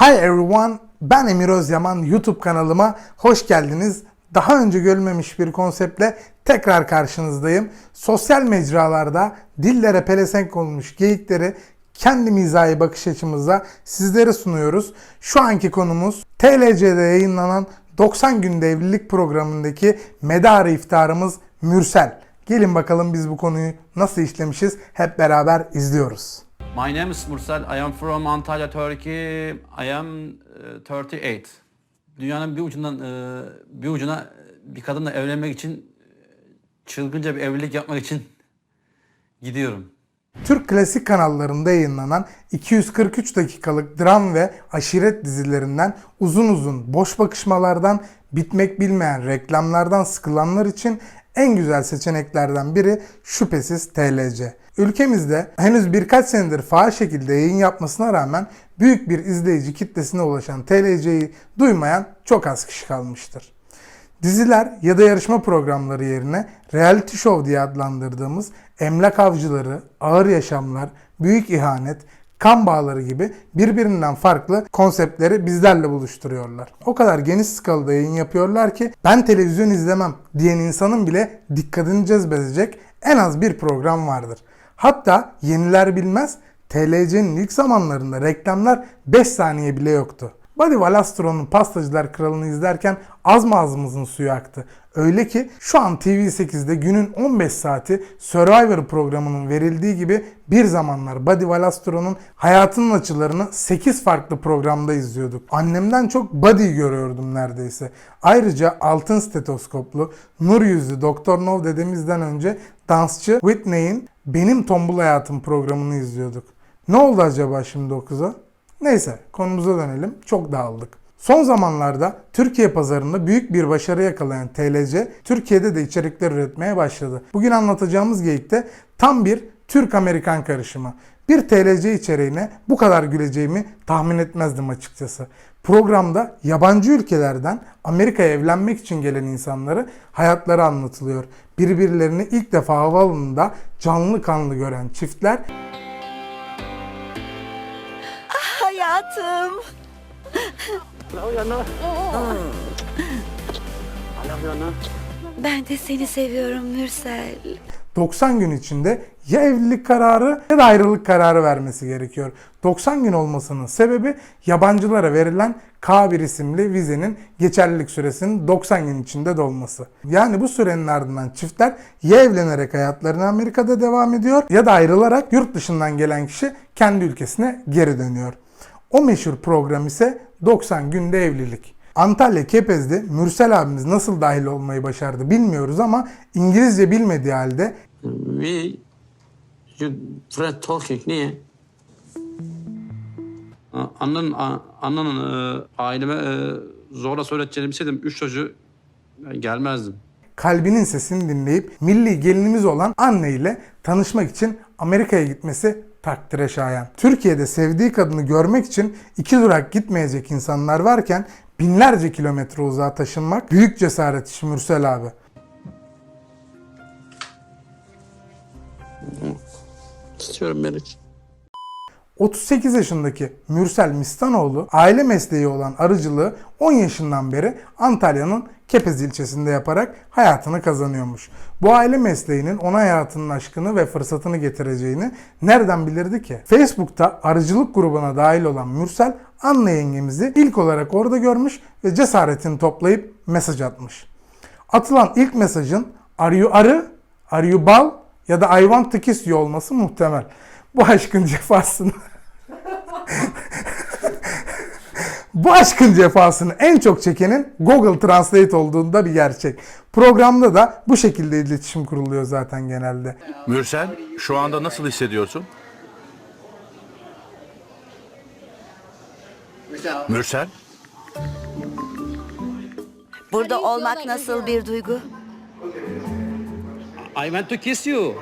Hi everyone, ben Emir Özyaman. YouTube kanalıma hoş geldiniz. Daha önce görülmemiş bir konseptle tekrar karşınızdayım. Sosyal mecralarda dillere pelesenk olmuş geyikleri kendi mizahi bakış açımızla sizlere sunuyoruz. Şu anki konumuz TLC'de yayınlanan 90 günde evlilik programındaki medarı iftarımız Mürsel. Gelin bakalım biz bu konuyu nasıl işlemişiz hep beraber izliyoruz. My name is Mursal. I am from Antalya, Turkey. I am uh, 38. Dünyanın bir ucundan uh, bir ucuna bir kadınla evlenmek için uh, çılgınca bir evlilik yapmak için gidiyorum. Türk klasik kanallarında yayınlanan 243 dakikalık dram ve aşiret dizilerinden uzun uzun boş bakışmalardan, bitmek bilmeyen reklamlardan sıkılanlar için en güzel seçeneklerden biri şüphesiz TLC. Ülkemizde henüz birkaç senedir faal şekilde yayın yapmasına rağmen büyük bir izleyici kitlesine ulaşan TLC'yi duymayan çok az kişi kalmıştır. Diziler ya da yarışma programları yerine reality show diye adlandırdığımız emlak avcıları, ağır yaşamlar, büyük ihanet, kan bağları gibi birbirinden farklı konseptleri bizlerle buluşturuyorlar. O kadar geniş skalada yayın yapıyorlar ki ben televizyon izlemem diyen insanın bile dikkatini cezbedecek en az bir program vardır. Hatta yeniler bilmez TLC'nin ilk zamanlarında reklamlar 5 saniye bile yoktu. Buddy Valastron'un Pastacılar Kralı'nı izlerken az mı ağzımızın suyu aktı. Öyle ki şu an TV8'de günün 15 saati Survivor programının verildiği gibi bir zamanlar Buddy Valastron'un hayatının açılarını 8 farklı programda izliyorduk. Annemden çok Buddy'yi görüyordum neredeyse. Ayrıca altın stetoskoplu, nur yüzlü Doktor No dedemizden önce dansçı Whitney'in Benim Tombul Hayatım programını izliyorduk. Ne oldu acaba şimdi o kıza? Neyse konumuza dönelim. Çok dağıldık. Son zamanlarda Türkiye pazarında büyük bir başarı yakalayan TLC, Türkiye'de de içerikler üretmeye başladı. Bugün anlatacağımız geyikte tam bir Türk-Amerikan karışımı. Bir TLC içeriğine bu kadar güleceğimi tahmin etmezdim açıkçası. Programda yabancı ülkelerden Amerika'ya evlenmek için gelen insanları hayatları anlatılıyor. Birbirlerini ilk defa havaalanında canlı kanlı gören çiftler Hayatım. Ben de seni seviyorum Mürsel. 90 gün içinde ya evlilik kararı ya da ayrılık kararı vermesi gerekiyor. 90 gün olmasının sebebi yabancılara verilen K1 isimli vizenin geçerlilik süresinin 90 gün içinde dolması. Yani bu sürenin ardından çiftler ya evlenerek hayatlarına Amerika'da devam ediyor ya da ayrılarak yurt dışından gelen kişi kendi ülkesine geri dönüyor. O meşhur program ise 90 günde evlilik. Antalya Kepez'de Mürsel abimiz nasıl dahil olmayı başardı bilmiyoruz ama İngilizce bilmediği halde We you friend talking niye? A- Annenin, a- annenin e, aileme e, zorla söyleteceğini bilseydim üç çocuğu e, gelmezdim. kalbinin sesini dinleyip milli gelinimiz olan Anne ile tanışmak için Amerika'ya gitmesi takdire şayan. Türkiye'de sevdiği kadını görmek için iki durak gitmeyecek insanlar varken binlerce kilometre uzağa taşınmak büyük cesaret işi Mürsel abi. İstiyorum Melik. 38 yaşındaki Mürsel Mistanoğlu aile mesleği olan arıcılığı 10 yaşından beri Antalya'nın Kepez ilçesinde yaparak hayatını kazanıyormuş. Bu aile mesleğinin ona hayatının aşkını ve fırsatını getireceğini nereden bilirdi ki? Facebook'ta arıcılık grubuna dahil olan Mürsel Anna yengemizi ilk olarak orada görmüş ve cesaretini toplayıp mesaj atmış. Atılan ilk mesajın are you arı, are you bal ya da I want to kiss you olması muhtemel. Bu aşkın cefasını Bu aşkın cefasını en çok çekenin Google Translate olduğunda bir gerçek. Programda da bu şekilde iletişim kuruluyor zaten genelde. Mürsel, şu anda nasıl hissediyorsun? Mürsel, Burada olmak nasıl bir duygu? I want to kiss you.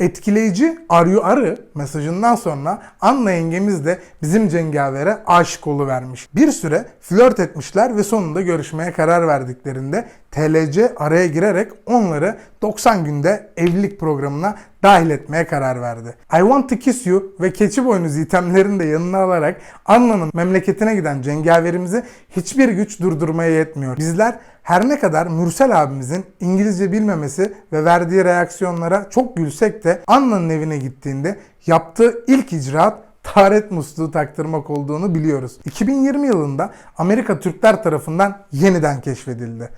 Etkileyici arıyor arı mesajından sonra Anna yengemiz de bizim cengavere aşık vermiş. Bir süre flört etmişler ve sonunda görüşmeye karar verdiklerinde TLC araya girerek onları 90 günde evlilik programına dahil etmeye karar verdi. I Want to Kiss You ve keçi boynuz itemlerini de yanına alarak Anna'nın memleketine giden cengaverimizi hiçbir güç durdurmaya yetmiyor. Bizler her ne kadar Mürsel abimizin İngilizce bilmemesi ve verdiği reaksiyonlara çok gülsek de Anna'nın evine gittiğinde yaptığı ilk icraat taharet musluğu taktırmak olduğunu biliyoruz. 2020 yılında Amerika Türkler tarafından yeniden keşfedildi.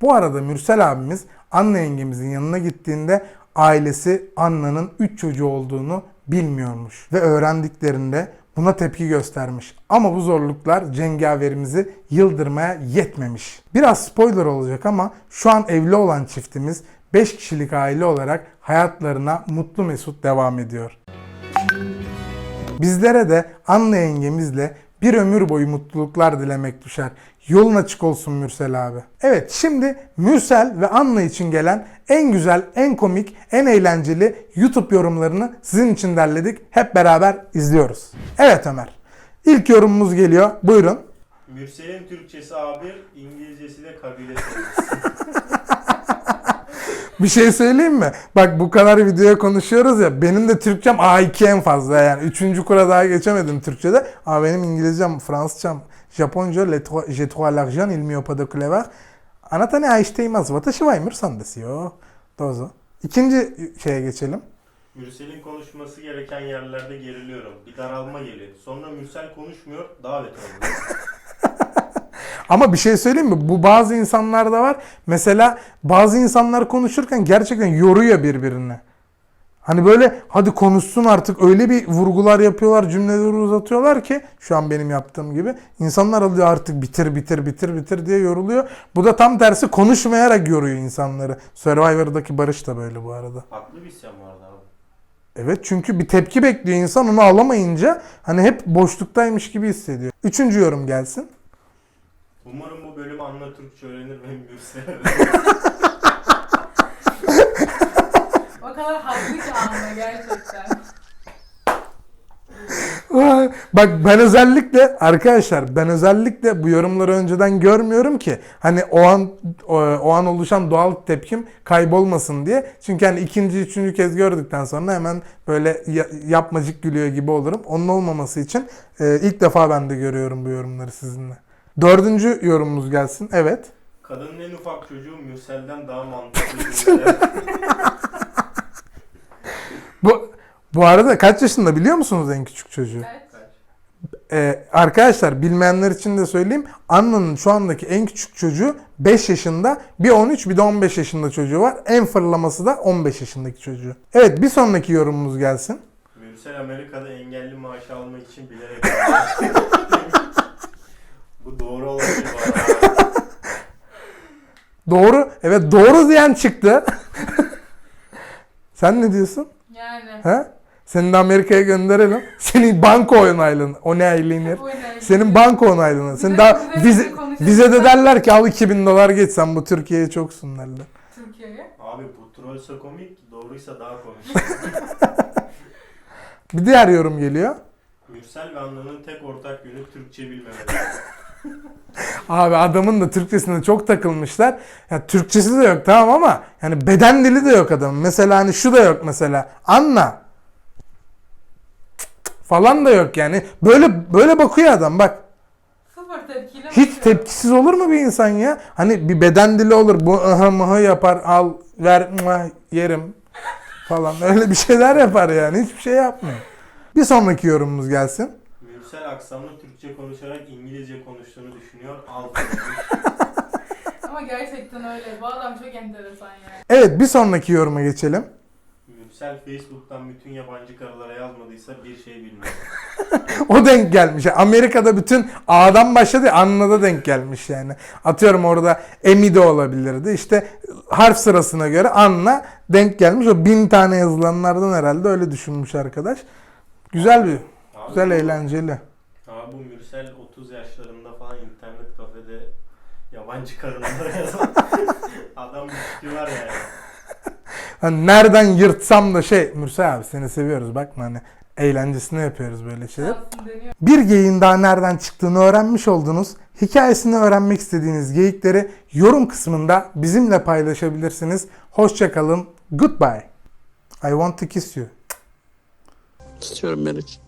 Bu arada Mürsel abimiz Anna yengemizin yanına gittiğinde ailesi Anna'nın 3 çocuğu olduğunu bilmiyormuş. Ve öğrendiklerinde buna tepki göstermiş. Ama bu zorluklar cengaverimizi yıldırmaya yetmemiş. Biraz spoiler olacak ama şu an evli olan çiftimiz 5 kişilik aile olarak hayatlarına mutlu mesut devam ediyor. Bizlere de Anna yengemizle bir ömür boyu mutluluklar dilemek düşer. Yolun açık olsun Mürsel abi. Evet şimdi Mürsel ve Anna için gelen en güzel, en komik, en eğlenceli YouTube yorumlarını sizin için derledik. Hep beraber izliyoruz. Evet Ömer. İlk yorumumuz geliyor. Buyurun. Mürsel'in Türkçesi A1, İngilizcesi de kabile sevgisi. Bir şey söyleyeyim mi? Bak bu kadar videoya konuşuyoruz ya. Benim de Türkçem A2 en fazla yani. Üçüncü kura daha geçemedim Türkçe'de. Ama benim İngilizcem, Fransızcam, Japonca, je trois l'argent, il mio pas de clever. Anata ne aişteymaz, watashi wa imur san desu Dozo. İkinci şeye geçelim. Mürsel'in konuşması gereken yerlerde geriliyorum. Bir daralma geliyor. Sonra Mürsel konuşmuyor, daha beter oluyor. Ama bir şey söyleyeyim mi? Bu bazı insanlarda var. Mesela bazı insanlar konuşurken gerçekten yoruyor birbirini. Hani böyle hadi konuşsun artık öyle bir vurgular yapıyorlar, cümleleri uzatıyorlar ki şu an benim yaptığım gibi insanlar alıyor artık bitir bitir bitir bitir diye yoruluyor. Bu da tam tersi konuşmayarak yoruyor insanları. Survivor'daki Barış da böyle bu arada. Haklı bir isyan vardı abi. Evet çünkü bir tepki bekliyor insan onu alamayınca hani hep boşluktaymış gibi hissediyor. Üçüncü yorum gelsin. Umarım bu bölüm Anla Türkçe öğrenir ve Mürsel'e O kadar haklı ki anla gerçekten. Bak ben özellikle arkadaşlar ben özellikle bu yorumları önceden görmüyorum ki hani o an o, o an oluşan doğal tepkim kaybolmasın diye. Çünkü hani ikinci üçüncü kez gördükten sonra hemen böyle ya- yapmacık gülüyor gibi olurum. Onun olmaması için e, ilk defa ben de görüyorum bu yorumları sizinle. Dördüncü yorumumuz gelsin. Evet. Kadının en ufak çocuğu Mürsel'den daha mantıklı. Bu bu arada kaç yaşında biliyor musunuz en küçük çocuğu? Evet. Ee, arkadaşlar bilmeyenler için de söyleyeyim. Anna'nın şu andaki en küçük çocuğu 5 yaşında. Bir 13 bir de 15 yaşında çocuğu var. En fırlaması da 15 yaşındaki çocuğu. Evet bir sonraki yorumumuz gelsin. Mürsel Amerika'da engelli maaşı almak için bilerek Bu doğru arada. Doğru. Evet doğru diyen çıktı. Sen ne diyorsun? Yani. He? Seni de Amerika'ya gönderelim. Senin banko onaylığını. Onaylanır. Senin banko onaylığını. Sen Bize- daha bize vize, vize de derler ki al 2000 dolar geç sen bu Türkiye'ye çoksun derler. Türkiye'ye. Abi bu trollsa komik, doğruysa daha komik. Bir diğer yorum geliyor. Mürsel ve Anla'nın tek ortak yönü Türkçe bilmemeleri. Abi adamın da Türkçesine çok takılmışlar. Ya Türkçesi de yok tamam ama yani beden dili de yok adamın. Mesela hani şu da yok mesela. Anna falan da yok yani. Böyle böyle bakıyor adam bak. Sıfır tepkiyle Hiç bakıyor. tepkisiz olur mu bir insan ya? Hani bir beden dili olur. Bu ıhı mıhı yapar. Al ver mua, yerim falan. Öyle bir şeyler yapar yani. Hiçbir şey yapmıyor. Bir sonraki yorumumuz gelsin. Mürsel aksamlı Türkçe konuşarak İngilizce konuştuğunu düşünüyor. Alt Ama gerçekten öyle. Bu adam çok enteresan yani. Evet bir sonraki yoruma geçelim. Mürsel Facebook'tan bütün yabancı karılara yazmadıysa bir şey bilmiyor. O denk gelmiş. Amerika'da bütün A'dan başladı Anna da denk gelmiş yani. Atıyorum orada Emi de olabilirdi. İşte harf sırasına göre Anna denk gelmiş. O bin tane yazılanlardan herhalde öyle düşünmüş arkadaş. Güzel bir, güzel eğlenceli. Abi bu Mürsel 30 yaşlarında falan internet kafede yabancı karılara yazan adam bir var yani. Hani nereden yırtsam da şey Mürsel abi seni seviyoruz bakma hani eğlencesine yapıyoruz böyle şeyler. Bir geyiğin daha nereden çıktığını öğrenmiş oldunuz. Hikayesini öğrenmek istediğiniz geyikleri yorum kısmında bizimle paylaşabilirsiniz. Hoşçakalın. Goodbye. I want to kiss you. Tutuyorum Meriç.